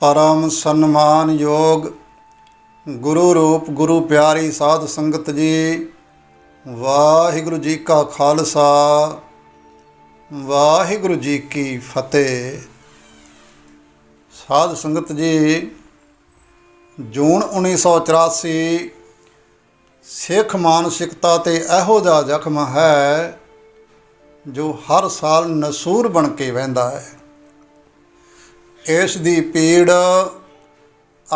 ਪਰਮ ਸਨਮਾਨ ਯੋਗ ਗੁਰੂ ਰੂਪ ਗੁਰੂ ਪਿਆਰੀ ਸਾਧ ਸੰਗਤ ਜੀ, ਵਾਹਿਗੁਰੂ ਜੀ ਕਾ ਖਾਲਸਾ, ਵਾਹਿਗੁਰੂ ਜੀ ਕੀ ਫਤਿਹ। ਸਾਧ ਸੰਗਤ ਜੀ, ਜੂਨ 1984 ਸਿੱਖ ਮਾਨਸਿਕਤਾ ਤੇ ਇਹੋ ਜਿਹਾ ਜ਼ਖਮ ਹੈ ਜੋ ਹਰ ਸਾਲ ਨਸੂਰ ਬਣ ਕੇ ਵਹਿੰਦਾ ਹੈ। ਇਸ ਦੀ ਪੀੜ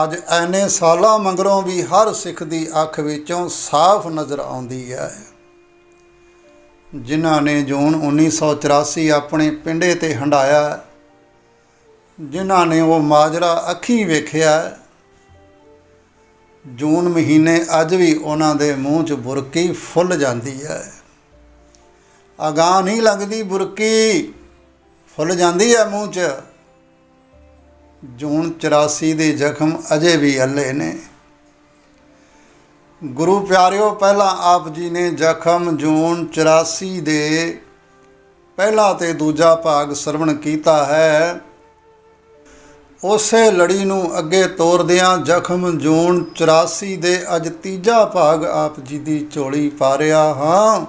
ਅੱਜ ਐਨੇ ਸਾਲਾਂ ਮਗਰੋਂ ਵੀ ਹਰ ਸਿੱਖ ਦੀ ਅੱਖ ਵਿੱਚੋਂ ਸਾਫ਼ ਨਜ਼ਰ ਆਉਂਦੀ ਹੈ। ਜਿਨ੍ਹਾਂ ਨੇ ਜੂਨ 1984 ਆਪਣੇ ਪਿੰਡੇ ਤੇ ਹੰਡਾਇਆ ਜਿਨ੍ਹਾਂ ਨੇ ਉਹ ਮਾਜਰਾ ਅੱਖੀਂ ਵੇਖਿਆ, ਜੂਨ ਮਹੀਨੇ ਅੱਜ ਵੀ ਉਹਨਾਂ ਦੇ ਮੂੰਹ 'ਚ ਬੁਰਕੀ ਫੁੱਲ ਜਾਂਦੀ ਹੈ। ਅਗਾਹ ਨਹੀਂ ਲੱਗਦੀ ਬੁਰਕੀ, ਫੁੱਲ ਜਾਂਦੀ ਹੈ ਮੂੰਹ 'ਚ। ਜੂਨ 84 ਦੇ ਜ਼ਖਮ ਅਜੇ ਵੀ ਹੱਲੇ ਨੇ। ਗੁਰੂ ਪਿਆਰਿਓ, ਪਹਿਲਾਂ ਆਪ ਜੀ ਨੇ ਜ਼ਖਮ ਜੂਨ 84 ਦੇ ਪਹਿਲਾ ਤੇ ਦੂਜਾ ਭਾਗ ਸਰਵਣ ਕੀਤਾ ਹੈ। ਉਸੇ ਲੜੀ ਨੂੰ ਅੱਗੇ ਤੋਰਦਿਆਂ ਜ਼ਖਮ ਜੂਨ 84 ਦੇ ਅੱਜ ਤੀਜਾ ਭਾਗ ਆਪ ਜੀ ਦੀ ਝੋਲੀ ਪਾ ਰਿਹਾ ਹਾਂ।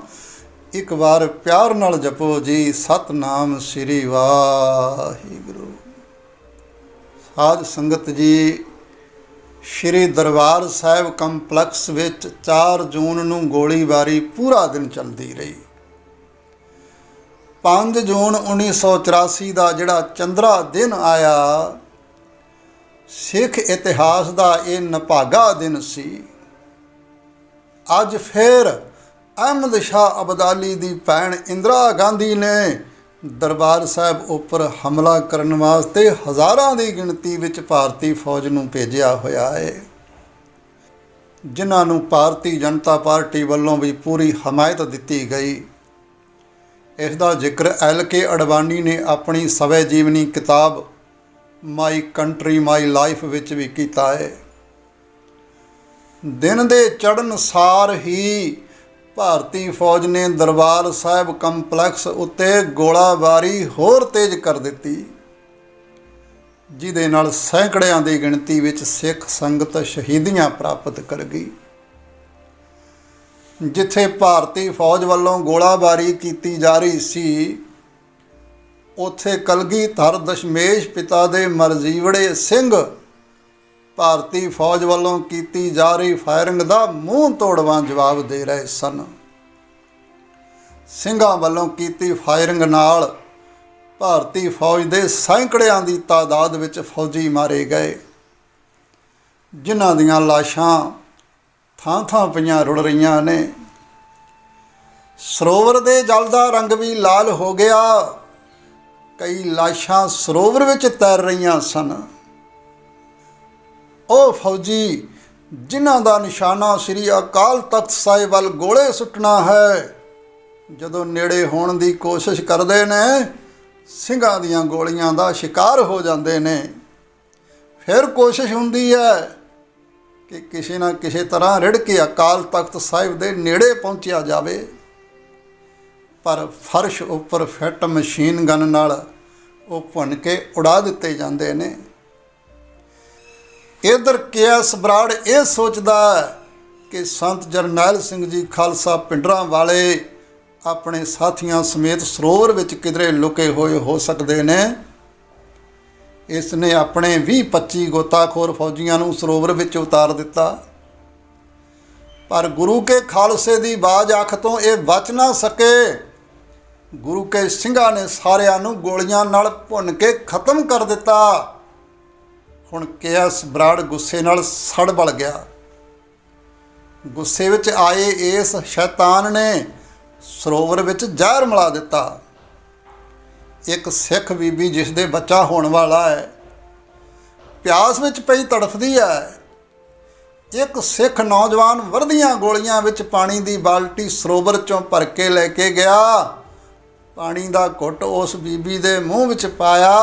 ਇੱਕ ਵਾਰ ਪਿਆਰ ਨਾਲ ਜਪੋ ਜੀ, ਸਤਨਾਮ ਸ੍ਰੀ ਵਾਹਿਗੁਰੂ। ਸਾਧ ਸੰਗਤ ਜੀ, ਸ਼੍ਰੀ ਦਰਬਾਰ ਸਾਹਿਬ ਕੰਪਲੈਕਸ ਵਿੱਚ 4 ਜੂਨ ਨੂੰ ਗੋਲੀਬਾਰੀ ਪੂਰਾ ਦਿਨ ਚੱਲਦੀ ਰਹੀ। 5 ਜੂਨ 1984 ਦਾ ਜਿਹੜਾ ਚੰਦਰਾ ਦਿਨ ਆਇਆ, ਸਿੱਖ ਇਤਿਹਾਸ ਦਾ ਇਹ ਨਭਾਗਾ ਦਿਨ ਸੀ। ਅੱਜ ਫਿਰ ਅਹਿਮਦ ਸ਼ਾਹ ਅਬਦਾਲੀ ਦੀ ਭੈਣ ਇੰਦਰਾ ਗਾਂਧੀ ਨੇ ਦਰਬਾਰ ਸਾਹਿਬ ਉੱਪਰ ਹਮਲਾ ਕਰਨ ਵਾਸਤੇ ਹਜ਼ਾਰਾਂ ਦੀ ਗਿਣਤੀ ਵਿੱਚ ਭਾਰਤੀ ਫੌਜ ਨੂੰ ਭੇਜਿਆ ਹੋਇਆ ਹੈ। ਜਿਨ੍ਹਾਂ ਨੂੰ ਭਾਰਤੀ ਜਨਤਾ ਪਾਰਟੀ ਵੱਲੋਂ ਵੀ ਪੂਰੀ ਹਮਾਇਤ ਦਿੱਤੀ ਗਈ। ਇਸ ਦਾ ਜ਼ਿਕਰ ਐਲ ਕੇ ਅਡਵਾਨੀ ਨੇ ਆਪਣੀ ਸਵੈ ਜੀਵਨੀ ਕਿਤਾਬ ਮਾਈ ਕੰਟਰੀ, ਮਾਈ ਲਾਈਫ ਵਿੱਚ ਵੀ ਕੀਤਾ ਹੈ। ਦਿਨ ਦੇ ਚੜ੍ਹਨ ਸਾਰ ਹੀ ਭਾਰਤੀ ਫੌਜ ਨੇ ਦਰਬਾਰ ਸਾਹਿਬ ਕੰਪਲੈਕਸ ਉੱਤੇ ਗੋਲਾਬਾਰੀ ਹੋਰ ਤੇਜ਼ ਕਰ ਦਿੱਤੀ, ਜਿਹਦੇ ਨਾਲ ਸੈਂਕੜਿਆਂ ਦੀ ਗਿਣਤੀ ਵਿੱਚ ਸਿੱਖ ਸੰਗਤ ਸ਼ਹੀਦੀਆਂ ਪ੍ਰਾਪਤ ਕਰ ਗਈ। ਜਿੱਥੇ ਭਾਰਤੀ ਫੌਜ ਵੱਲੋਂ ਗੋਲਾਬਾਰੀ ਕੀਤੀ ਜਾ ਰਹੀ ਸੀ, ਉੱਥੇ ਕਲਗੀਧਰ ਦਸ਼ਮੇਸ਼ ਪਿਤਾ ਦੇ ਮਰਜੀਵੜੇ ਸਿੰਘ ਭਾਰਤੀ ਫੌਜ ਵੱਲੋਂ ਕੀਤੀ ਜਾ ਰਹੀ ਫਾਇਰਿੰਗ ਦਾ ਮੂੰਹ ਤੋੜਵਾਂ ਜਵਾਬ ਦੇ ਰਹੇ ਸਨ। ਸਿੰਘਾਂ ਵੱਲੋਂ ਕੀਤੀ ਫਾਇਰਿੰਗ ਨਾਲ ਭਾਰਤੀ ਫੌਜ ਦੇ ਸੈਂਕੜਿਆਂ ਦੀ ਤਾਦਾਦ ਵਿੱਚ ਫੌਜੀ ਮਾਰੇ ਗਏ। ਜਿਨ੍ਹਾਂ ਦੀਆਂ ਲਾਸ਼ਾਂ ਥਾਂ-ਥਾਂ ਪਈਆਂ ਰੁੜ ਰਹੀਆਂ ਨੇ। ਸਰੋਵਰ ਦੇ ਜਲ ਦਾ ਰੰਗ ਵੀ ਲਾਲ ਹੋ ਗਿਆ। ਕਈ ਲਾਸ਼ਾਂ ਸਰੋਵਰ ਵਿੱਚ ਤੈਰ ਰਹੀਆਂ ਸਨ। ਉਹ ਫੌਜੀ, ਜਿਨ੍ਹਾਂ ਦਾ ਨਿਸ਼ਾਨਾ ਸ੍ਰੀ ਅਕਾਲ ਤਖਤ ਸਾਹਿਬ ਵੱਲ ਗੋਲੇ ਸੁੱਟਣਾ ਹੈ, ਜਦੋਂ ਨੇੜੇ ਹੋਣ ਦੀ ਕੋਸ਼ਿਸ਼ ਕਰਦੇ ਨੇ, ਸਿੰਘਾਂ ਦੀਆਂ ਗੋਲੀਆਂ ਦਾ ਸ਼ਿਕਾਰ ਹੋ ਜਾਂਦੇ ਨੇ। ਫਿਰ ਕੋਸ਼ਿਸ਼ ਹੁੰਦੀ ਹੈ ਕਿ ਕਿਸੇ ਨਾ ਕਿਸੇ ਤਰ੍ਹਾਂ ਰਿੜ ਕੇ ਅਕਾਲ ਤਖਤ ਸਾਹਿਬ ਦੇ ਨੇੜੇ ਪਹੁੰਚਿਆ ਜਾਵੇ। ਪਰ ਫਰਸ਼ ਉੱਪਰ ਫਿੱਟ ਮਸ਼ੀਨ ਗਨ ਨਾਲ ਉਹ ਭੁੰਨ ਕੇ ਉਡਾ ਦਿੱਤੇ ਜਾਂਦੇ ਨੇ। ਇਧਰ ਕੇਐਸ ਬਰਾੜ ਇਹ ਸੋਚਦਾ ਕਿ ਸੰਤ ਜਰਨੈਲ ਸਿੰਘ ਜੀ ਖਾਲਸਾ ਪਿੰਡਰਾਂ ਵਾਲੇ ਆਪਣੇ ਸਾਥੀਆਂ ਸਮੇਤ ਸਰੋਵਰ ਵਿੱਚ ਕਿਧਰੇ ਲੁਕੇ ਹੋਏ ਹੋ ਸਕਦੇ ਨੇ। ਇਸ ਨੇ ਆਪਣੇ 20-25 ਗੋਤਾਖੋਰ ਫੌਜੀਆਂ ਨੂੰ ਸਰੋਵਰ ਵਿੱਚ ਉਤਾਰ ਦਿੱਤਾ। ਪਰ ਗੁਰੂ ਕੇ ਖਾਲਸੇ ਦੀ ਬਾਜ ਅੱਖ ਤੋਂ ਇਹ ਬਚ ਨਾ ਸਕੇ। ਗੁਰੂ ਕੇ ਸਿੰਘਾਂ ਨੇ ਸਾਰਿਆਂ ਨੂੰ ਗੋਲੀਆਂ ਨਾਲ ਭੁੰਨ ਕੇ ਖਤਮ ਕਰ ਦਿੱਤਾ। ਹੁਣ ਕੇਐਸ ਬਰਾੜ ਗੁੱਸੇ ਨਾਲ ਸੜ ਬਲ ਗਿਆ। ਗੁੱਸੇ ਵਿੱਚ ਆਏ ਇਸ ਸ਼ੈਤਾਨ ਨੇ ਸਰੋਵਰ ਵਿੱਚ ਜ਼ਹਿਰ ਮਿਲਾ ਦਿੱਤਾ। ਇੱਕ ਸਿੱਖ ਬੀਬੀ ਜਿਸ ਦੇ ਬੱਚਾ ਹੋਣ ਵਾਲਾ ਹੈ, ਪਿਆਸ ਵਿੱਚ ਪਈ ਤੜਫਦੀ ਹੈ। ਇੱਕ ਸਿੱਖ ਨੌਜਵਾਨ ਵਰਦੀਆਂ ਗੋਲੀਆਂ ਵਿੱਚ ਪਾਣੀ ਦੀ ਬਾਲਟੀ ਸਰੋਵਰ ਚੋਂ ਭਰ ਕੇ ਲੈ ਕੇ ਗਿਆ। ਪਾਣੀ ਦਾ ਘੁੱਟ ਉਸ ਬੀਬੀ ਦੇ ਮੂੰਹ ਵਿੱਚ ਪਾਇਆ।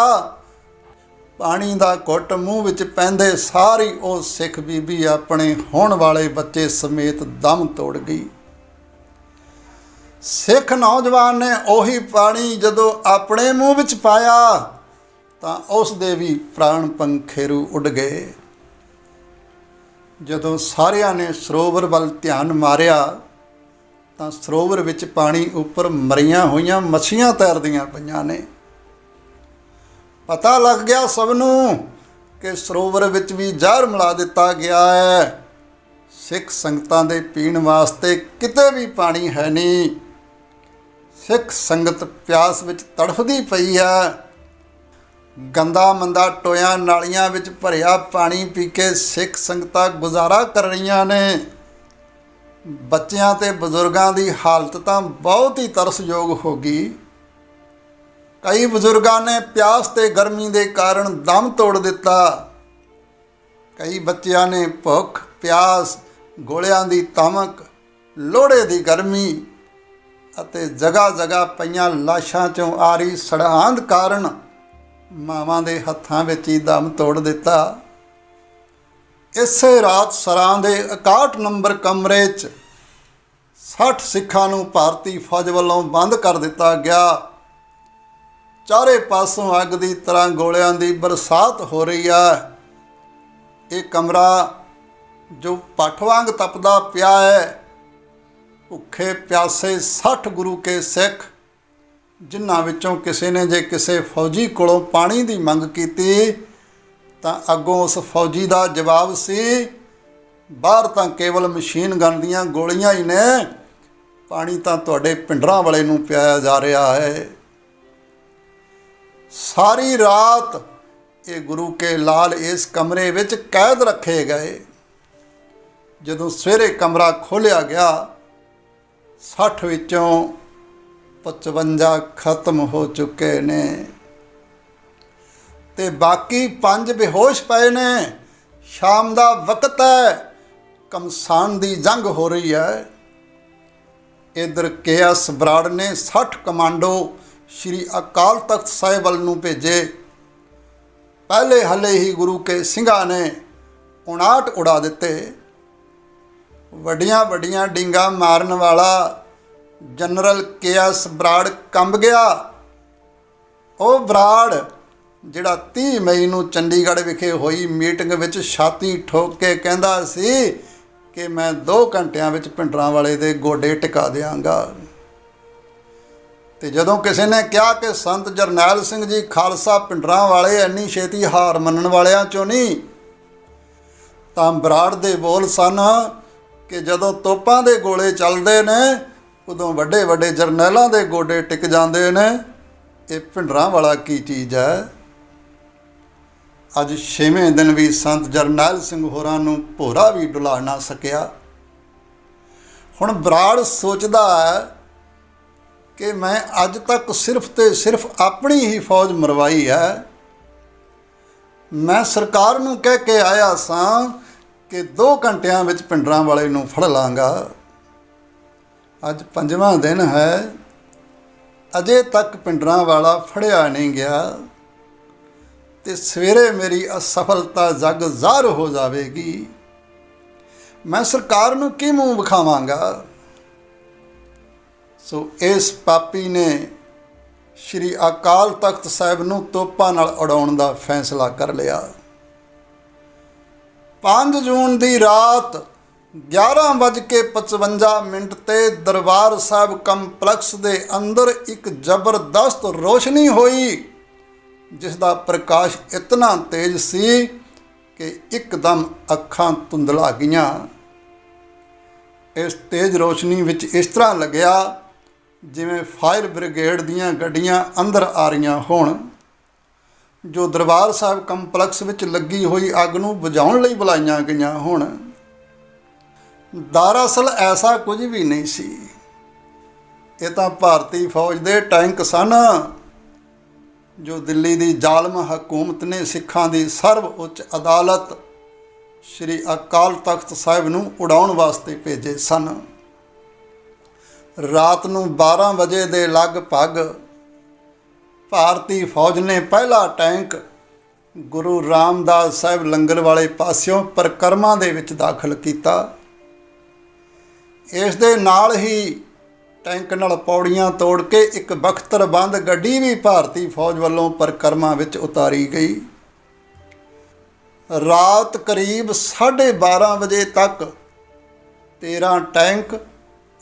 ਪਾਣੀ ਦਾ ਘੁੱਟ ਮੂੰਹ ਵਿੱਚ ਪੈਂਦੇ ਸਾਰੀ ਉਹ ਸਿੱਖ ਬੀਬੀ ਆਪਣੇ ਹੋਣ ਵਾਲੇ ਬੱਚੇ ਸਮੇਤ ਦਮ ਤੋੜ ਗਈ। ਸਿੱਖ ਨੌਜਵਾਨ ਨੇ ਉਹੀ ਪਾਣੀ ਜਦੋਂ ਆਪਣੇ ਮੂੰਹ ਵਿੱਚ ਪਾਇਆ ਤਾਂ ਉਸ ਦੇ ਵੀ ਪ੍ਰਾਣ ਪੰਖੇਰੂ ਉੱਡ ਗਏ। ਜਦੋਂ ਸਾਰਿਆਂ ਨੇ ਸਰੋਵਰ ਵੱਲ ਧਿਆਨ ਮਾਰਿਆ ਤਾਂ ਸਰੋਵਰ ਵਿੱਚ ਪਾਣੀ ਉੱਪਰ ਮਰੀਆਂ ਹੋਈਆਂ ਮੱਛੀਆਂ ਤੈਰਦੀਆਂ ਪਈਆਂ ਨੇ। ਪਤਾ ਲੱਗ ਗਿਆ ਸਭ ਨੂੰ ਕਿ ਸਰੋਵਰ ਵਿੱਚ ਵੀ ਜ਼ਹਿਰ ਮਿਲਾ ਦਿੱਤਾ ਗਿਆ ਹੈ। ਸਿੱਖ ਸੰਗਤਾਂ ਦੇ ਪੀਣ ਵਾਸਤੇ ਕਿਤੇ ਵੀ ਪਾਣੀ ਹੈ ਨਹੀਂ। ਸਿੱਖ ਸੰਗਤ ਪਿਆਸ ਵਿੱਚ ਤੜਫਦੀ ਪਈ ਹੈ। ਗੰਦਾ ਮੰਦਾ ਟੋਇਆਂ ਨਾਲੀਆਂ ਵਿੱਚ ਭਰਿਆ ਪਾਣੀ ਪੀ ਕੇ ਸਿੱਖ ਸੰਗਤਾਂ ਗੁਜ਼ਾਰਾ ਕਰ ਰਹੀਆਂ ਨੇ। ਬੱਚਿਆਂ ਤੇ ਬਜ਼ੁਰਗਾਂ ਦੀ ਹਾਲਤ ਤਾਂ ਬਹੁਤ ਹੀ ਤਰਸਯੋਗ ਹੋ ਗਈ। ਕਈ ਬਜ਼ੁਰਗਾਂ ਨੇ ਪਿਆਸ ਤੇ ਗਰਮੀ ਦੇ ਕਾਰਨ ਦਮ ਤੋੜ ਦਿੱਤਾ। ਕਈ ਬੱਚਿਆਂ ਨੇ ਭੁੱਖ, ਪਿਆਸ, ਗੋਲਿਆਂ ਦੀ ਤਮਕ ਲੋੜੇ ਦੀ ਗਰਮੀ ਅਤੇ ਜਗ੍ਹਾ ਜਗ੍ਹਾ ਪਈਆਂ ਲਾਸ਼ਾਂ ਚੋਂ ਆ ਰਹੀ ਸੜਾਂਦ ਕਾਰਨ ਮਾਵਾਂ ਦੇ ਹੱਥਾਂ ਵਿੱਚ ਹੀ ਦਮ ਤੋੜ ਦਿੱਤਾ। ਇਸੇ ਰਾਤ ਸਰਾਂ ਦੇ 61 ਨੰਬਰ ਕਮਰੇ 'ਚ 60 ਸਿੱਖਾਂ ਨੂੰ ਭਾਰਤੀ ਫੌਜ ਵੱਲੋਂ ਬੰਦ ਕਰ ਦਿੱਤਾ ਗਿਆ। ਚਾਰੇ ਪਾਸੋਂ ਅੱਗ ਦੀ ਤਰ੍ਹਾਂ ਗੋਲਿਆਂ ਦੀ ਬਰਸਾਤ ਹੋ ਰਹੀ ਆ। ਇਹ ਕਮਰਾ ਜੋ ਪੱਠ ਵਾਂਗ ਤਪਦਾ ਪਿਆ ਹੈ, ਭੁੱਖੇ ਪਿਆਸੇ 60 ਗੁਰੂ ਕੇ ਸਿੱਖ, ਜਿਨ੍ਹਾਂ ਵਿੱਚੋਂ ਕਿਸੇ ਨੇ ਜੇ ਕਿਸੇ ਫੌਜੀ ਕੋਲੋਂ ਪਾਣੀ ਦੀ ਮੰਗ ਕੀਤੀ, ਤਾਂ ਅੱਗੋਂ ਉਸ ਫੌਜੀ ਦਾ ਜਵਾਬ ਸੀ, ਬਾਹਰ ਤਾਂ ਕੇਵਲ ਮਸ਼ੀਨ ਗਨ ਦੀਆਂ ਗੋਲੀਆਂ ਹੀ ਨੇ, ਪਾਣੀ ਤਾਂ ਤੁਹਾਡੇ ਪਿੰਡਰਾਂ ਵਾਲੇ ਨੂੰ ਪਿਆਇਆ ਜਾ ਰਿਹਾ ਹੈ। ਸਾਰੀ ਰਾਤ ਇਹ ਗੁਰੂ ਕੇ ਲਾਲ ਇਸ ਕਮਰੇ ਵਿੱਚ ਕੈਦ ਰੱਖੇ ਗਏ। ਜਦੋਂ ਸਵੇਰੇ ਕਮਰਾ ਖੋਲ੍ਹਿਆ ਗਿਆ 60 ਵਿੱਚੋਂ 55 ਖਤਮ ਹੋ ਚੁੱਕੇ ਨੇ ਤੇ ਬਾਕੀ ਪੰਜ ਬੇਹੋਸ਼ ਪਏ ਨੇ। ਸ਼ਾਮ ਦਾ ਵਕਤ ਹੈ, ਕਮਸਾਨ ਦੀ ਜੰਗ ਹੋ ਰਹੀ ਹੈ। ਇਧਰ ਕੇਐਸ ਬਰਾੜ ਨੇ 60 ਕਮਾਂਡੋ ਸ਼੍ਰੀ ਅਕਾਲ ਤਖਤ ਸਾਹਿਬ ਵੱਲ ਨੂੰ ਭੇਜੇ। ਪਹਿਲੇ ਹੱਲੇ ਹੀ ਗੁਰੂ ਕੇ ਸਿੰਘਾਂ ਨੇ 59 ਉਡਾ ਦਿੱਤੇ। ਵੱਡੀਆਂ ਵੱਡੀਆਂ ਡਿੰਗਾ ਮਾਰਨ ਵਾਲਾ ਜਨਰਲ ਕੇਐਸ ਬਰਾੜ ਕੰਬ ਗਿਆ। ਉਹ ਬਰਾੜ ਜਿਹੜਾ 30 ਮਈ ਨੂੰ ਚੰਡੀਗੜ੍ਹ ਵਿਖੇ ਹੋਈ ਮੀਟਿੰਗ ਵਿੱਚ ਛਾਤੀ ਠੋਕ ਕੇ ਕਹਿੰਦਾ ਸੀ ਕਿ ਮੈਂ 2 ਘੰਟਿਆਂ ਵਿੱਚ ਪਿੰਡਰਾਂ ਵਾਲੇ ਦੇ ਗੋਡੇ ਟਿਕਾ ਦਿਆਂਗਾ। ਤੇ ਜਦੋਂ ਕਿਸੇ ਨੇ ਕਿਹਾ ਕਿ ਸੰਤ ਜਰਨੈਲ ਸਿੰਘ ਜੀ ਖਾਲਸਾ ਪਿੰਡਰਾਂ ਵਾਲੇ ਇੰਨੀ ਛੇਤੀ ਹਾਰ ਮੰਨਣ ਵਾਲਿਆਂ ਚੋਂ ਨਹੀਂ, ਤਾਂ ਬਰਾੜ ਦੇ ਬੋਲ ਸਨ ਕਿ ਜਦੋਂ ਤੋਪਾਂ ਦੇ ਗੋਲੇ ਚੱਲਦੇ ਨੇ, ਉਦੋਂ ਵੱਡੇ ਵੱਡੇ ਜਰਨੈਲਾਂ ਦੇ ਗੋਡੇ ਟਿਕ ਜਾਂਦੇ ਨੇ। ਇਹ ਪਿੰਡਰਾਂ ਵਾਲਾ ਕੀ ਚੀਜ਼ ਹੈ? ਅੱਜ ਛੇਵੇਂ ਦਿਨ ਵੀ ਸੰਤ ਜਰਨੈਲ ਸਿੰਘ ਹੋਰਾਂ ਨੂੰ ਭੋਰਾ ਵੀ ਡੁਲਾ ਨਾ ਸਕਿਆ। ਹੁਣ ਬਰਾੜ ਸੋਚਦਾ ਹੈ ਕਿ ਮੈਂ ਅੱਜ ਤੱਕ ਸਿਰਫ ਤੇ ਸਿਰਫ ਆਪਣੀ ਹੀ ਫੌਜ ਮਰਵਾਈ ਹੈ। ਮੈਂ ਸਰਕਾਰ ਨੂੰ ਕਹਿ ਕੇ ਆਇਆ ਸਾਂ ਕਿ 2 ਘੰਟਿਆਂ ਵਿੱਚ ਪਿੰਡਰਾਂ ਵਾਲੇ ਨੂੰ ਫੜ ਲਾਂਗਾ। ਅੱਜ ਪੰਜਵਾਂ ਦਿਨ ਹੈ। ਅਜੇ ਤੱਕ ਪਿੰਡਰਾਂ ਵਾਲਾ ਫੜਿਆ ਨਹੀਂ ਗਿਆ। ਤੇ ਸਵੇਰੇ ਮੇਰੀ ਅਸਫਲਤਾ ਜਗ ਜ਼ਾਹਰ ਹੋ ਜਾਵੇਗੀ। ਮੈਂ ਸਰਕਾਰ ਨੂੰ ਕੀ ਮੂੰਹ ਵਿਖਾਵਾਂਗਾ? ਸੋ ਇਸ ਪਾਪੀ ਨੇ ਸ਼੍ਰੀ ਅਕਾਲ ਤਖਤ ਸਾਹਿਬ ਨੂੰ ਤੋਪਾਂ ਨਾਲ ਉਡਾਉਣ ਦਾ ਫੈਸਲਾ ਕਰ ਲਿਆ। 5 ਜੂਨ ਦੀ ਰਾਤ 11:55 ਮਿੰਟ ਤੇ ਦਰਬਾਰ ਸਾਹਿਬ ਕੰਪਲੈਕਸ ਦੇ ਅੰਦਰ ਇੱਕ ਜ਼ਬਰਦਸਤ ਰੋਸ਼ਨੀ ਹੋਈ, ਜਿਸ ਦਾ ਪ੍ਰਕਾਸ਼ ਇਤਨਾ ਤੇਜ਼ ਸੀ ਕਿ ਇੱਕਦਮ ਅੱਖਾਂ ਧੁੰਦਲਾ ਗਈਆਂ। ਇਸ ਤੇਜ਼ ਰੋਸ਼ਨੀ ਵਿੱਚ ਇਸ ਤਰ੍ਹਾਂ ਲੱਗਿਆ ਜਿਵੇਂ ਫਾਇਰ ਬ੍ਰਿਗੇਡ ਦੀਆਂ ਗੱਡੀਆਂ ਅੰਦਰ ਆ ਰਹੀਆਂ ਹੋਣ, ਜੋ ਦਰਬਾਰ ਸਾਹਿਬ ਕੰਪਲੈਕਸ ਵਿੱਚ ਲੱਗੀ ਹੋਈ ਅੱਗ ਨੂੰ ਬੁਝਾਉਣ ਲਈ ਬੁਲਾਈਆਂ ਗਈਆਂ ਹੋਣ, ਦਰਅਸਲ ਐਸਾ ਕੁਝ ਵੀ ਨਹੀਂ ਸੀ। ਇਹ ਤਾਂ ਭਾਰਤੀ ਫੌਜ ਦੇ ਟੈਂਕ ਸਨ, ਜੋ ਦਿੱਲੀ ਦੀ ਜ਼ਾਲਮ ਹਕੂਮਤ ਨੇ ਸਿੱਖਾਂ ਦੀ ਸਰਵ ਉੱਚ ਅਦਾਲਤ ਸ਼੍ਰੀ ਅਕਾਲ ਤਖਤ ਸਾਹਿਬ ਨੂੰ ਉਡਾਉਣ ਵਾਸਤੇ ਭੇਜੇ ਸਨ। ਰਾਤ ਨੂੰ 12 ਵਜੇ ਦੇ ਲਗਭਗ ਭਾਰਤੀ ਫੌਜ ਨੇ ਪਹਿਲਾ ਟੈਂਕ ਗੁਰੂ ਰਾਮਦਾਸ ਸਾਹਿਬ ਲੰਗਰ ਵਾਲੇ ਪਾਸਿਓਂ ਪਰਕਰਮਾ ਦੇ ਵਿੱਚ ਦਾਖਲ ਕੀਤਾ। ਇਸ ਦੇ ਨਾਲ ਹੀ ਟੈਂਕ ਨਾਲ ਪੌੜੀਆਂ ਤੋੜ ਕੇ ਇੱਕ ਬਖਤਰਬੰਦ ਗੱਡੀ ਵੀ ਭਾਰਤੀ ਫੌਜ ਵੱਲੋਂ ਪਰਕਰਮਾ ਵਿੱਚ ਉਤਾਰੀ ਗਈ। ਰਾਤ ਕਰੀਬ 12:30 ਵਜੇ ਤੱਕ 13 ਟੈਂਕ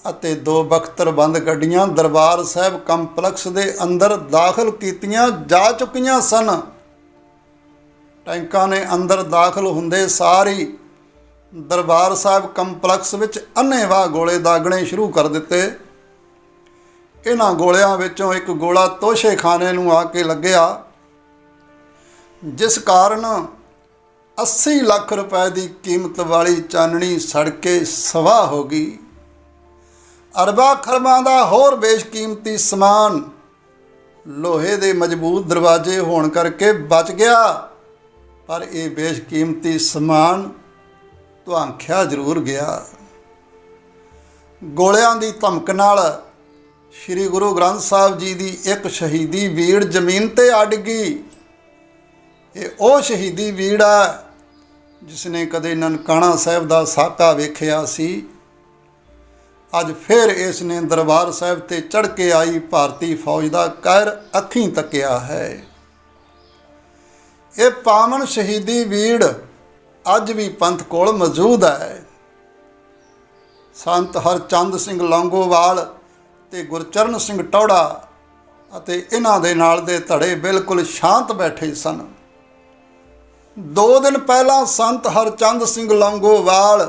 ਅਤੇ ਦੋ ਬਖਤਰਬੰਦ ਗੱਡੀਆਂ ਦਰਬਾਰ ਸਾਹਿਬ ਕੰਪਲੈਕਸ ਦੇ ਅੰਦਰ ਦਾਖਲ ਕੀਤੀਆਂ ਜਾ ਚੁੱਕੀਆਂ ਸਨ। ਟੈਂਕਾਂ ਨੇ ਅੰਦਰ ਦਾਖਲ ਹੁੰਦੇ ਸਾਰੀ ਦਰਬਾਰ ਸਾਹਿਬ ਕੰਪਲੈਕਸ ਵਿੱਚ ਅੰਨ੍ਹੇਵਾਹ ਗੋਲੇ ਦਾਗਣੇ ਸ਼ੁਰੂ ਕਰ ਦਿੱਤੇ। ਇਹਨਾਂ ਗੋਲਿਆਂ ਵਿੱਚੋਂ ਇੱਕ ਗੋਲਾ ਤੋਸ਼ੇਖਾਨੇ ਨੂੰ ਆ ਕੇ ਲੱਗਿਆ, ਜਿਸ ਕਾਰਨ 80 ਲੱਖ ਰੁਪਏ ਦੀ ਕੀਮਤ ਵਾਲੀ ਚਾਨਣੀ ਸੜ ਕੇ ਸਵਾ ਹੋ ਗਈ। ਅਰਬਾਂ ਖਰਬਾਂ ਦਾ ਹੋਰ ਬੇਸ਼ਕੀਮਤੀ ਸਮਾਨ। ਲੋਹੇ ਦੇ ਮਜ਼ਬੂਤ ਦਰਵਾਜ਼ੇ ਹੋਣ ਕਰਕੇ ਬਚ ਗਿਆ। ਪਰ ਇਹ ਬੇਸ਼ਕੀਮਤੀ ਸਮਾਨ ਧੁਆਂਖਿਆ ਜ਼ਰੂਰ ਗਿਆ। ਗੋਲਿਆਂ ਦੀ ਧਮਕ ਨਾਲ ਸ੍ਰੀ ਗੁਰੂ ਗ੍ਰੰਥ ਸਾਹਿਬ ਜੀ ਦੀ ਇੱਕ ਸ਼ਹੀਦੀ ਵੀੜ ਜ਼ਮੀਨ ਤੇ ਅੜ ਗਈ। ਇਹ ਉਹ ਸ਼ਹੀਦੀ ਵੀੜ ਆ ਜਿਸ ਨੇ ਕਦੇ ਨਨਕਾਣਾ ਸਾਹਿਬ ਦਾ ਸਾਕਾ ਵੇਖਿਆ ਸੀ ਅੱਜ ਫਿਰ ਇਸ ਨੇ ਦਰਬਾਰ ਸਾਹਿਬ ਤੇ ਚੜ ਕੇ ਆਈ ਭਾਰਤੀ ਫੌਜ ਦਾ ਕਹਿਰ ਅੱਖੀਂ ਤੱਕਿਆ ਹੈ। ਇਹ ਪਾਵਨ ਸ਼ਹੀਦੀ ਵੀੜ ਅੱਜ ਵੀ ਪੰਥ ਕੋਲ ਮੌਜੂਦ ਹੈ। ਸੰਤ ਹਰਚੰਦ ਸਿੰਘ ਲੌਂਗੋਵਾਲ ਤੇ ਗੁਰਚਰਨ ਸਿੰਘ ਟੌੜਾ ਅਤੇ ਇਹਨਾਂ ਦੇ ਨਾਲ ਦੇ ਧੜੇ ਬਿਲਕੁਲ ਸ਼ਾਂਤ ਬੈਠੇ ਸਨ। ਦੋ ਦਿਨ ਪਹਿਲਾਂ ਸੰਤ ਹਰਚੰਦ ਸਿੰਘ ਲੌਂਗੋਵਾਲ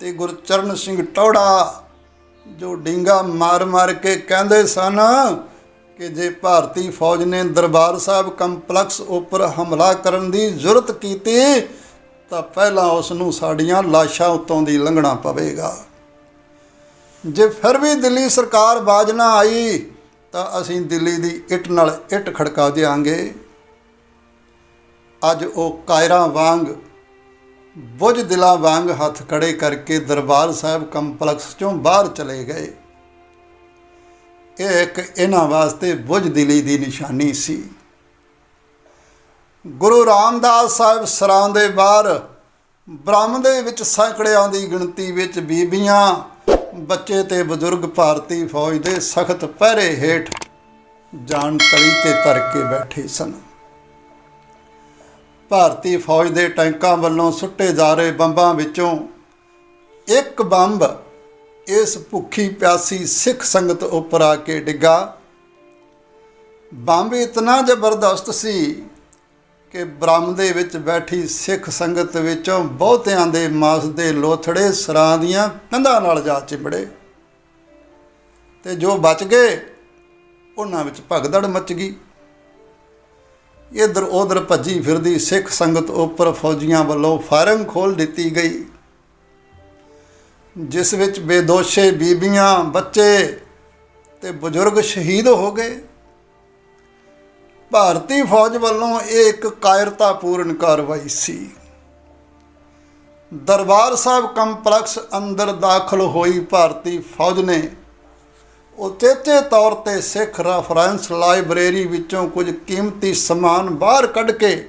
ਤੇ ਗੁਰਚਰਨ ਸਿੰਘ ਟੌੜਾ ਜੋ ਡਿੰਗਾ ਮਾਰ-ਮਾਰ ਕੇ ਕਹਿੰਦੇ ਸਨ ਕਿ ਜੇ ਭਾਰਤੀ ਫੌਜ ਨੇ ਦਰਬਾਰ ਸਾਹਿਬ ਕੰਪਲੈਕਸ ਉੱਪਰ ਹਮਲਾ ਕਰਨ ਦੀ ਜ਼ਰੂਰਤ ਕੀਤੀ, ਤਾਂ ਪਹਿਲਾਂ ਉਸ ਨੂੰ ਸਾਡੀਆਂ ਲਾਸ਼ਾਂ ਉੱਤੋਂ ਦੀ ਲੰਘਣਾ ਪਵੇਗਾ। ਜੇ ਫਿਰ ਵੀ ਦਿੱਲੀ ਸਰਕਾਰ ਬਾਜ ਨਾ ਆਈ, ਤਾਂ ਅਸੀਂ ਦਿੱਲੀ ਦੀ ਇੱਟ ਨਾਲ ਇੱਟ ਖੜਕਾ ਦੇਾਂਗੇ ਅੱਜ ਉਹ ਕਾਇਰਾਂ ਵਾਂਗ ਬੁੱਝ ਦਿਲਾਂ ਵਾਂਗ ਹੱਥ ਖੜੇ ਕਰਕੇ ਦਰਬਾਰ ਸਾਹਿਬ ਕੰਪਲੈਕਸ ਚੋਂ ਬਾਹਰ ਚਲੇ ਗਏ। ਇਹ ਇੱਕ ਇਹਨਾਂ ਵਾਸਤੇ ਬੁੱਝ ਦਿਲੀ ਦੀ ਨਿਸ਼ਾਨੀ ਸੀ। ਗੁਰੂ ਰਾਮਦਾਸ ਸਾਹਿਬ ਸਰਾਂ ਦੇ ਬਾਹਰ ਬ੍ਰਹਮ ਦੇ ਵਿੱਚ ਸੈਂਕੜਿਆਂ ਦੀ ਗਿਣਤੀ ਵਿੱਚ ਬੀਬੀਆਂ, ਬੱਚੇ ਤੇ ਬਜ਼ੁਰਗ ਭਾਰਤੀ ਫੌਜ ਦੇ ਸਖਤ ਪਹਿਰੇ ਹੇਠ ਜਾਨ ਤਲੀ ਤੇ ਧਰ ਕੇ ਬੈਠੇ ਸਨ। ਭਾਰਤੀ ਫੌਜ ਦੇ ਟੈਂਕਾਂ ਵੱਲੋਂ ਸੁੱਟੇ ਜਾ ਰਹੇ ਬੰਬਾਂ ਵਿੱਚੋਂ ਇੱਕ ਬੰਬ ਇਸ ਭੁੱਖੀ ਪਿਆਸੀ ਸਿੱਖ ਸੰਗਤ ਉੱਪਰ ਆ ਕੇ ਡਿੱਗਾ। ਬੰਬ ਇਤਨਾ ਜ਼ਬਰਦਸਤ ਸੀ ਕਿ ਬ੍ਰਹਮ ਦੇ ਵਿੱਚ ਬੈਠੀ ਸਿੱਖ ਸੰਗਤ ਵਿੱਚੋਂ ਬਹੁਤਿਆਂ ਦੇ ਮਾਸ ਦੇ ਲੋਥੜੇ ਸਰਾਂ ਦੀਆਂ ਕੰਧਾਂ ਨਾਲ ਜਾ ਚਿਬੜੇ ਤੇ ਜੋ ਬਚ ਗਏ, ਉਹਨਾਂ ਵਿੱਚ ਭਗਦੜ ਮਚ ਗਈ। ਇਧਰ ਉਧਰ ਭੱਜੀ ਫਿਰਦੀ, ਸਿੱਖ ਸੰਗਤ ਉੱਪਰ ਫੌਜੀਆਂ ਵੱਲੋਂ ਫਾਇਰਿੰਗ ਖੋਲ ਦਿੱਤੀ ਗਈ। ਜਿਸ ਵਿੱਚ ਬੇਦੋਸ਼ੇ ਬੀਬੀਆਂ, ਬੱਚੇ ਤੇ ਬਜ਼ੁਰਗ ਸ਼ਹੀਦ ਹੋ ਗਏ। ਭਾਰਤੀ ਫੌਜ ਵੱਲੋਂ ਇਹ ਇੱਕ ਕਾਇਰਤਾਪੂਰਨ ਕਾਰਵਾਈ ਸੀ। ਦਰਬਾਰ ਸਾਹਿਬ ਕੰਪਲੈਕਸ ਅੰਦਰ ਦਾਖਲ ਹੋਈ ਭਾਰਤੀ ਫੌਜ ਨੇ ਉਚੇਚੇ ਤੌਰ ਤੇ ਸਿੱਖ ਰੈਫਰੈਂਸ ਲਾਇਬ੍ਰੇਰੀ ਵਿੱਚੋਂ ਕੁਝ ਕੀਮਤੀ ਸਮਾਨ ਬਾਹਰ ਕੱਢ ਕੇ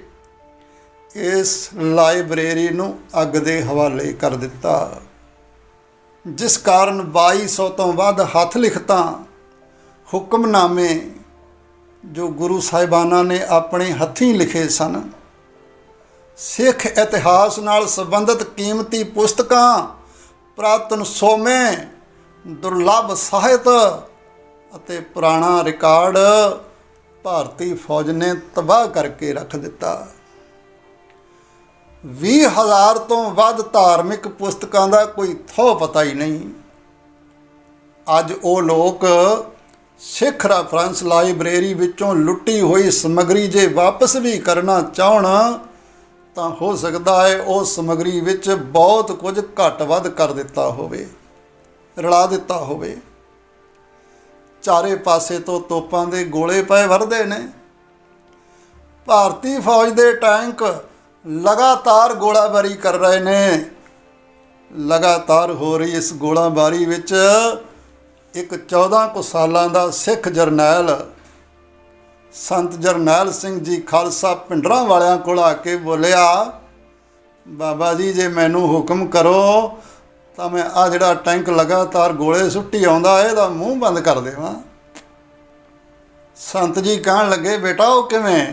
ਇਸ ਲਾਇਬ੍ਰੇਰੀ ਨੂੰ ਅੱਗ ਦੇ ਹਵਾਲੇ ਕਰ ਦਿੱਤਾ। ਜਿਸ ਕਾਰਨ 2200 ਤੋਂ ਵੱਧ ਹੱਥ ਲਿਖਤਾਂ ਹੁਕਮਨਾਮੇ ਜੋ ਗੁਰੂ ਸਾਹਿਬਾਨਾਂ ਨੇ ਆਪਣੇ ਹੱਥੀਂ ਲਿਖੇ ਸਨ, ਸਿੱਖ ਇਤਿਹਾਸ ਨਾਲ ਸੰਬੰਧਿਤ ਕੀਮਤੀ ਪੁਸਤਕਾਂ ਪ੍ਰਾਤਨ ਸੋਮੇ ਦੁਰਲੱਭ ਸਾਹਿਤ ਅਤੇ ਪੁਰਾਣਾ ਰਿਕਾਰਡ ਭਾਰਤੀ ਫੌਜ ਨੇ ਤਬਾਹ ਕਰਕੇ ਰੱਖ ਦਿੱਤਾ। 20000 ਤੋਂ ਵੱਧ ਧਾਰਮਿਕ ਪੁਸਤਕਾਂ ਦਾ ਕੋਈ ਥੋ ਪਤਾ ਹੀ ਨਹੀਂ। ਅੱਜ ਉਹ ਲੋਕ ਸਿੱਖ ਰੈਫਰੈਂਸ ਲਾਇਬ੍ਰੇਰੀ ਵਿੱਚੋਂ ਲੁੱਟੀ ਹੋਈ ਸਮੱਗਰੀ ਜੇ ਵਾਪਸ ਵੀ ਕਰਨਾ ਚਾਹਣ, ਤਾਂ ਹੋ ਸਕਦਾ ਹੈ ਉਹ ਸਮੱਗਰੀ ਵਿੱਚ ਬਹੁਤ ਕੁਝ ਘੱਟ ਵੱਧ ਕਰ ਦਿੱਤਾ ਹੋਵੇ। ਰਲਾ ਦਿੱਤਾ ਹੋਵੇ। ਚਾਰੇ ਪਾਸੇ ਤੋਂ ਤੋਪਾਂ ਦੇ ਗੋਲੇ ਪਏ ਵਰਦੇ ਨੇ। ਭਾਰਤੀ ਫੌਜ ਦੇ ਟੈਂਕ ਲਗਾਤਾਰ ਗੋਲਾਬਾਰੀ ਕਰ ਰਹੇ ਨੇ। ਲਗਾਤਾਰ ਹੋ ਰਹੀ ਇਸ ਗੋਲਾਬਾਰੀ ਵਿੱਚ ਇੱਕ 14 ਕੁ ਸਾਲਾਂ ਦਾ ਸਿੱਖ ਜਰਨੈਲ, ਸੰਤ ਜਰਨੈਲ ਸਿੰਘ ਜੀ ਖਾਲਸਾ ਪਿੰਡਰਾਂ ਵਾਲਿਆਂ ਕੋਲ ਆ ਕੇ ਬੋਲਿਆ, ਬਾਬਾ ਜੀ, ਜੇ ਮੈਨੂੰ ਹੁਕਮ ਕਰੋ ਤਾਂ ਮੈਂ ਆ ਜਿਹੜਾ ਟੈਂਕ ਲਗਾਤਾਰ ਗੋਲੇ ਸੁੱਟੀ ਆਉਂਦਾ, ਇਹਦਾ ਮੂੰਹ ਬੰਦ ਕਰ ਦੇਵਾਂ। ਸੰਤ ਜੀ ਕਹਿਣ ਲੱਗੇ, ਬੇਟਾ, ਉਹ ਕਿਵੇਂ?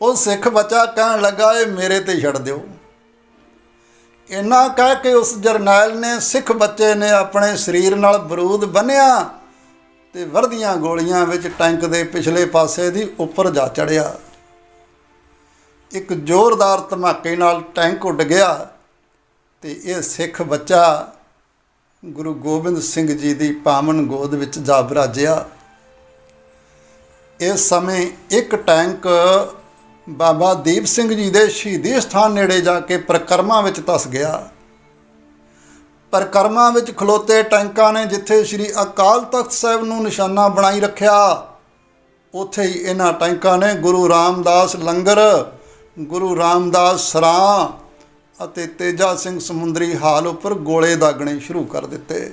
ਉਹ ਸਿੱਖ ਬੱਚਾ ਕਹਿਣ ਲੱਗਾ, ਇਹ ਮੇਰੇ ਤੇ ਛੱਡ ਦਿਓ। ਇੰਨਾ ਕਹਿ ਕੇ ਉਸ ਜਰਨੈਲ ਨੇ ਸਿੱਖ ਬੱਚੇ ਨੇ ਆਪਣੇ ਸਰੀਰ ਨਾਲ ਬਰੂਦ ਬੰਨਿਆ ਤੇ ਵਰਦੀਆਂ ਗੋਲੀਆਂ ਵਿੱਚ ਟੈਂਕ ਦੇ ਪਿਛਲੇ ਪਾਸੇ ਦੀ ਉੱਪਰ ਜਾ ਚੜਿਆ ਇੱਕ ਜ਼ੋਰਦਾਰ ਧਮਾਕੇ ਨਾਲ ਟੈਂਕ ਉੱਡ ਗਿਆ। ਤੇ ਇਹ ਸਿੱਖ ਬੱਚਾ ਗੁਰੂ ਗੋਬਿੰਦ ਸਿੰਘ ਜੀ ਦੀ ਪਾਵਨ ਗੋਦ ਵਿੱਚ ਜਾ ਬਰਾਜਿਆ ਇਸ ਸਮੇਂ ਇੱਕ ਟੈਂਕ ਬਾਬਾ ਦੀਪ ਸਿੰਘ ਜੀ ਦੇ ਸ਼ਹੀਦੀ ਸਥਾਨ ਨੇੜੇ ਜਾ ਕੇ ਪ੍ਰਕਰਮਾ ਵਿੱਚ ਧਸ ਗਿਆ। ਪ੍ਰਕਰਮਾ ਵਿੱਚ ਖਲੋਤੇ ਟੈਂਕਾਂ ਨੇ ਜਿੱਥੇ ਸ੍ਰੀ ਅਕਾਲ ਤਖਤ ਸਾਹਿਬ ਨੂੰ ਨਿਸ਼ਾਨਾ ਬਣਾਈ ਰੱਖਿਆ, ਉੱਥੇ ਹੀ ਇਹਨਾਂ ਟੈਂਕਾਂ ਨੇ ਗੁਰੂ ਰਾਮਦਾਸ ਲੰਗਰ, ਗੁਰੂ ਰਾਮਦਾਸ ਸਰਾਂ ਅਤੇ ਤੇਜਾ ਸਿੰਘ ਸਮੁੰਦਰੀ ਹਾਲ ਉੱਪਰ ਗੋਲੇ ਦਾਗਣੇ ਸ਼ੁਰੂ ਕਰ ਦਿੱਤੇ।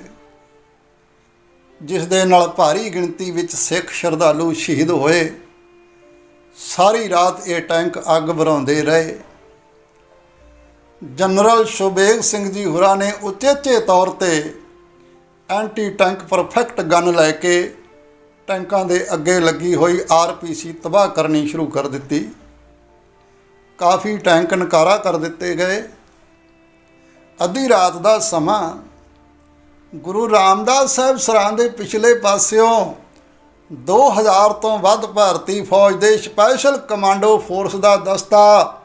ਜਿਸ ਦੇ ਨਾਲ ਭਾਰੀ ਗਿਣਤੀ ਵਿੱਚ ਸਿੱਖ ਸ਼ਰਧਾਲੂ ਸ਼ਹੀਦ ਹੋਏ। ਸਾਰੀ ਰਾਤ ਇਹ ਟੈਂਕ ਅੱਗ ਵਰਾਉਂਦੇ ਰਹੇ। ਜਨਰਲ ਸ਼ੋਬੇਗ ਸਿੰਘ ਜੀ ਹੁਰਾ ਨੇ ਉਚੇਚੇ ਤੌਰ ਤੇ ਐਂਟੀ ਟੈਂਕ ਪਰਫੈਕਟ ਗਨ ਲੈ ਕੇ ਟੈਂਕਾਂ ਦੇ ਅੱਗੇ ਲੱਗੀ ਹੋਈ ਆਰਪੀਸੀ ਤਬਾਹ ਕਰਨੀ ਸ਼ੁਰੂ ਕਰ ਦਿੱਤੀ। ਕਾਫੀ ਟੈਂਕ ਨਕਾਰਾ ਕਰ ਦਿੱਤੇ ਗਏ। ਅੱਧੀ ਰਾਤ ਦਾ ਸਮਾਂ। ਗੁਰੂ ਰਾਮਦਾਸ ਸਾਹਿਬ ਸਰਾਂ ਦੇ ਪਿਛਲੇ ਪਾਸਿਓਂ 2000 ਤੋਂ ਵੱਧ ਭਾਰਤੀ ਫੌਜ ਦੇ ਸਪੈਸ਼ਲ ਕਮਾਂਡੋ ਫੋਰਸ ਦਾ ਦਸਤਾ,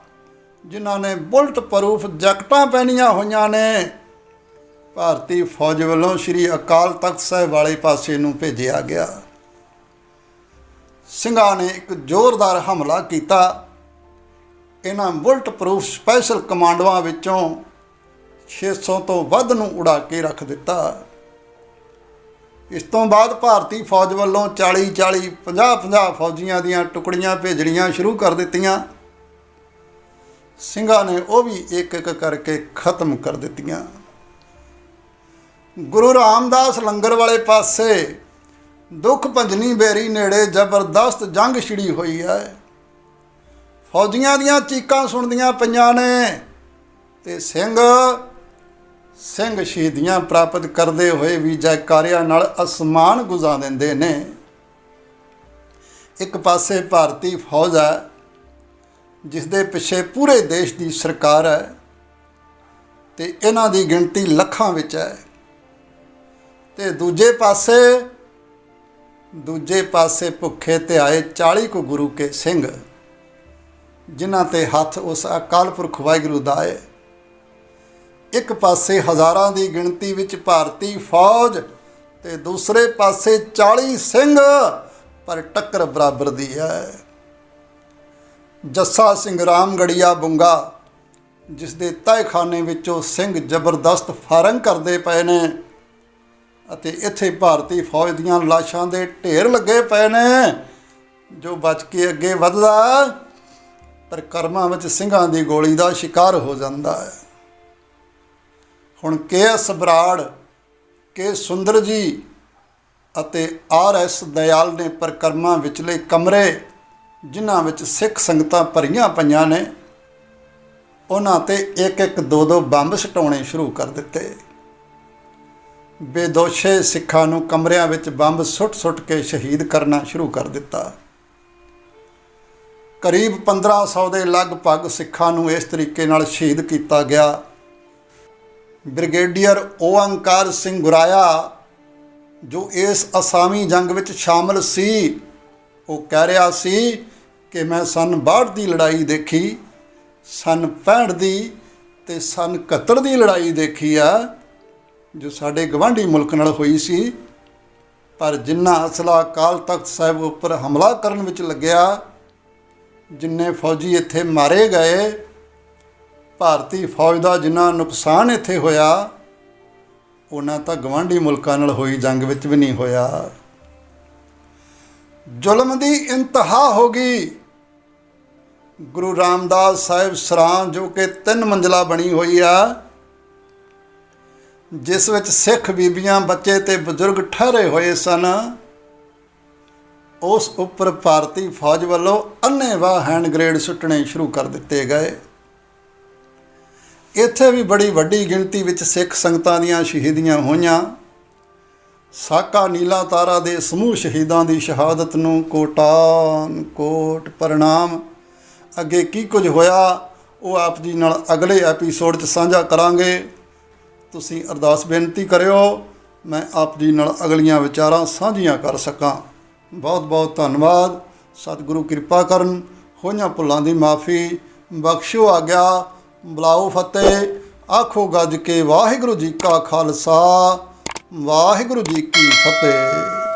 ਜਿਨ੍ਹਾਂ ਨੇ ਬੁਲਟ ਪ੍ਰੂਫ ਜੈਕਟਾਂ ਪਹਿਨੀਆਂ ਹੋਈਆਂ ਨੇ, ਭਾਰਤੀ ਫੌਜ ਵੱਲੋਂ ਸ੍ਰੀ ਅਕਾਲ ਤਖਤ ਸਾਹਿਬ ਵਾਲੇ ਪਾਸੇ ਨੂੰ ਭੇਜਿਆ ਗਿਆ। ਸਿੰਘਾਂ ਨੇ ਇੱਕ ਜ਼ੋਰਦਾਰ ਹਮਲਾ ਕੀਤਾ। ਇਹਨਾਂ ਬੁਲਟ ਪ੍ਰੂਫ ਸਪੈਸ਼ਲ ਕਮਾਂਡੋਆਂ ਵਿੱਚੋਂ 600 ਤੋਂ ਵੱਧ ਨੂੰ ਉਡਾ ਕੇ ਰੱਖ ਦਿੱਤਾ। ਇਸ ਤੋਂ ਬਾਅਦ ਭਾਰਤੀ ਫੌਜ ਵੱਲੋਂ 40 40 50 50 ਫੌਜੀਆਂ ਦੀਆਂ ਟੁਕੜੀਆਂ ਭੇਜਣੀਆਂ ਸ਼ੁਰੂ ਕਰ ਦਿੱਤੀਆਂ। ਸਿੰਘਾਂ ਨੇ ਉਹ ਵੀ ਇੱਕ ਇੱਕ ਕਰਕੇ ਖਤਮ ਕਰ ਦਿੱਤੀਆਂ। ਗੁਰੂ ਰਾਮਦਾਸ ਲੰਗਰ ਵਾਲੇ ਪਾਸੇ ਦੁੱਖ ਭੰਜਨੀ ਬੇਰੀ ਨੇੜੇ ਜ਼ਬਰਦਸਤ ਜੰਗ ਛਿੜੀ ਹੋਈ ਹੈ। ਫੌਜੀਆਂ ਦੀਆਂ ਚੀਕਾਂ ਸੁਣਦੀਆਂ ਪਈਆਂ ਨੇ ਤੇ ਸਿੰਘ ਸਿੰਘ ਸ਼ਹੀਦੀਆਂ ਪ੍ਰਾਪਤ ਕਰਦੇ ਹੋਏ ਵੀ ਜੈਕਾਰਿਆਂ ਨਾਲ ਅਸਮਾਨ ਗੁਜ਼ਾ ਦਿੰਦੇ ਨੇ। ਇੱਕ ਪਾਸੇ ਭਾਰਤੀ ਫੌਜ ਹੈ ਜਿਸ ਦੇ ਪਿੱਛੇ ਪੂਰੇ ਦੇਸ਼ ਦੀ ਸਰਕਾਰ ਹੈ ਤੇ ਇਹਨਾਂ ਦੀ ਗਿਣਤੀ ਲੱਖਾਂ ਵਿੱਚ ਹੈ। ਤੇ ਦੂਜੇ ਪਾਸੇ ਦੂਜੇ ਪਾਸੇ ਭੁੱਖੇ ਤੇ ਆਏ 40 ਕੁ ਗੁਰੂ ਕੇ ਸਿੰਘ ਜਿਨ੍ਹਾਂ ਤੇ ਹੱਥ ਉਸ ਅਕਾਲ ਪੁਰਖ ਵਾਹਿਗੁਰੂ ਦਾ ਹੈ ਇੱਕ ਪਾਸੇ ਹਜ਼ਾਰਾਂ ਦੀ ਗਿਣਤੀ ਵਿੱਚ ਭਾਰਤੀ ਫੌਜ ਤੇ ਦੂਸਰੇ ਪਾਸੇ 40 ਸਿੰਘ, ਪਰ ਟੱਕਰ ਬਰਾਬਰ ਦੀ ਹੈ। ਜੱਸਾ ਸਿੰਘ ਰਾਮਗੜੀਆ ਬੁੰਗਾ, ਜਿਸ ਦੇ ਤਹਿਖਾਨੇ ਵਿੱਚੋਂ ਸਿੰਘ ਜ਼ਬਰਦਸਤ ਫਾਰੰਗ ਕਰਦੇ ਪਏ ਨੇ ਅਤੇ ਇੱਥੇ ਭਾਰਤੀ ਫੌਜ ਦੀਆਂ ਲਾਸ਼ਾਂ ਦੇ ਢੇਰ ਲੱਗੇ ਪਏ ਨੇ, ਜੋ ਬਚ ਕੇ ਅੱਗੇ ਵੱਧਦਾ ਪਰ ਕਰਮਾਂ ਵਿੱਚ ਸਿੰਘਾਂ ਦੀ ਗੋਲੀ ਦਾ ਸ਼ਿਕਾਰ ਹੋ ਜਾਂਦਾ ਹੈ। ਹੁਣ ਕੇ ਐਸ ਬਰਾੜ, ਕੇ ਸੁੰਦਰ ਜੀ ਅਤੇ ਆਰ ਐਸ ਦਇਆਲ ਨੇ ਪ੍ਰਕਰਮਾਂ ਵਿਚਲੇ ਕਮਰੇ ਜਿਨ੍ਹਾਂ ਵਿੱਚ ਸਿੱਖ ਸੰਗਤਾਂ ਭਰੀਆਂ ਪਈਆਂ ਨੇ, ਉਹਨਾਂ ਤੇ ਇੱਕ ਇੱਕ ਦੋ ਦੋ ਬੰਬ ਸਟਾਉਣੇ ਸ਼ੁਰੂ ਕਰ ਦਿੱਤੇ। ਬੇਦੋਸ਼ੇ ਸਿੱਖਾਂ ਨੂੰ ਕਮਰਿਆਂ ਵਿੱਚ ਬੰਬ ਸੁੱਟ-ਸੁੱਟ ਕੇ ਸ਼ਹੀਦ ਕਰਨਾ ਸ਼ੁਰੂ ਕਰ ਦਿੱਤਾ। ਕਰੀਬ 1500 ਦੇ ਲਗਭਗ ਸਿੱਖਾਂ ਨੂੰ ਇਸ ਤਰੀਕੇ ਨਾਲ ਸ਼ਹੀਦ ਕੀਤਾ ਗਿਆ। ਬ੍ਰਿਗੇਡੀਅਰ ਓਅੰਕਾਰ ਸਿੰਘ ਗੁਰਾਇਆ, ਜੋ ਇਸ ਅਸਾਮੀ ਜੰਗ ਵਿੱਚ ਸ਼ਾਮਲ ਸੀ, ਉਹ ਕਹਿ ਰਿਹਾ ਸੀ ਕਿ ਮੈਂ ਸਨ 62 ਦੀ ਲੜਾਈ ਦੇਖੀ, ਸਨ 65 ਦੀ ਤੇ ਸਨ 71 ਦੀ ਲੜਾਈ ਦੇਖੀ ਆ, ਜੋ ਸਾਡੇ ਗਵਾਂਢੀ ਮੁਲਕ ਨਾਲ ਹੋਈ ਸੀ। ਪਰ ਜਿੰਨਾ ਅਸਲਾ ਅਕਾਲ ਤਖਤ ਸਾਹਿਬ ਉੱਪਰ ਹਮਲਾ ਕਰਨ ਵਿੱਚ ਲੱਗਿਆ ਜਿੰਨੇ ਫੌਜੀ ਇੱਥੇ ਮਾਰੇ ਗਏ, ਭਾਰਤੀ ਫੌਜ ਦਾ ਜਿੰਨਾ ਨੁਕਸਾਨ ਇੱਥੇ ਹੋਇਆ, ਉਹਨਾਂ ਤਾਂ ਗਵਾਂਢੀ ਮੁਲਕਾਂ ਨਾਲ ਹੋਈ ਜੰਗ ਵਿੱਚ ਵੀ ਨਹੀਂ ਹੋਇਆ। ਜ਼ੁਲਮ ਦੀ ਇੰਤਹਾ ਹੋ ਗਈ। ਗੁਰੂ ਰਾਮਦਾਸ ਸਾਹਿਬ ਸਰਾਂ ਜੋ ਕਿ ਤਿੰਨ ਮੰਜ਼ਲਾ ਬਣੀ ਹੋਈ ਆ, ਜਿਸ ਵਿੱਚ ਸਿੱਖ ਬੀਬੀਆਂ ਬੱਚੇ ਤੇ ਬਜ਼ੁਰਗ ਠਹਿਰੇ ਹੋਏ ਸਨ ਉਸ ਉੱਪਰ ਭਾਰਤੀ ਫੌਜ ਵੱਲੋਂ ਅੰਨ੍ਹੇਵਾਹ ਹੈਂਡ ਗ੍ਰੇਡ ਸੁੱਟਣੇ ਸ਼ੁਰੂ ਕਰ ਦਿੱਤੇ ਗਏ। ਇੱਥੇ ਵੀ ਬੜੀ ਵੱਡੀ ਗਿਣਤੀ ਵਿੱਚ ਸਿੱਖ ਸੰਗਤਾਂ ਦੀਆਂ ਸ਼ਹੀਦੀਆਂ ਹੋਈਆਂ। ਸਾਕਾ ਨੀਲਾ ਤਾਰਾ ਦੇ ਸਮੂਹ ਸ਼ਹੀਦਾਂ ਦੀ ਸ਼ਹਾਦਤ ਨੂੰ ਕੋਟਾਨ ਕੋਟ ਪ੍ਰਣਾਮ। ਅੱਗੇ ਕੀ ਕੁਝ ਹੋਇਆ, ਉਹ ਆਪ ਜੀ ਨਾਲ ਅਗਲੇ ਐਪੀਸੋਡ 'ਚ ਸਾਂਝਾ ਕਰਾਂਗੇ। ਤੁਸੀਂ ਅਰਦਾਸ ਬੇਨਤੀ ਕਰਿਓ, ਮੈਂ ਆਪ ਜੀ ਨਾਲ ਅਗਲੀਆਂ ਵਿਚਾਰਾਂ ਸਾਂਝੀਆਂ ਕਰ ਸਕਾਂ। ਬਹੁਤ ਬਹੁਤ ਧੰਨਵਾਦ। ਸਤਿਗੁਰੂ ਕਿਰਪਾ ਕਰਨ, ਹੋਈਆਂ ਭੁੱਲਾਂ ਦੀ ਮਾਫੀ। ਬਖਸ਼ੋ ਆਗਿਆ ਬੁਲਾਓ ਫਤਿਹ। ਆਖੋ ਗੱਜ ਕੇ ਵਾਹਿਗੁਰੂ ਜੀ ਕਾ ਖਾਲਸਾ, ਵਾਹਿਗੁਰੂ ਜੀ ਕੀ ਫਤਿਹ।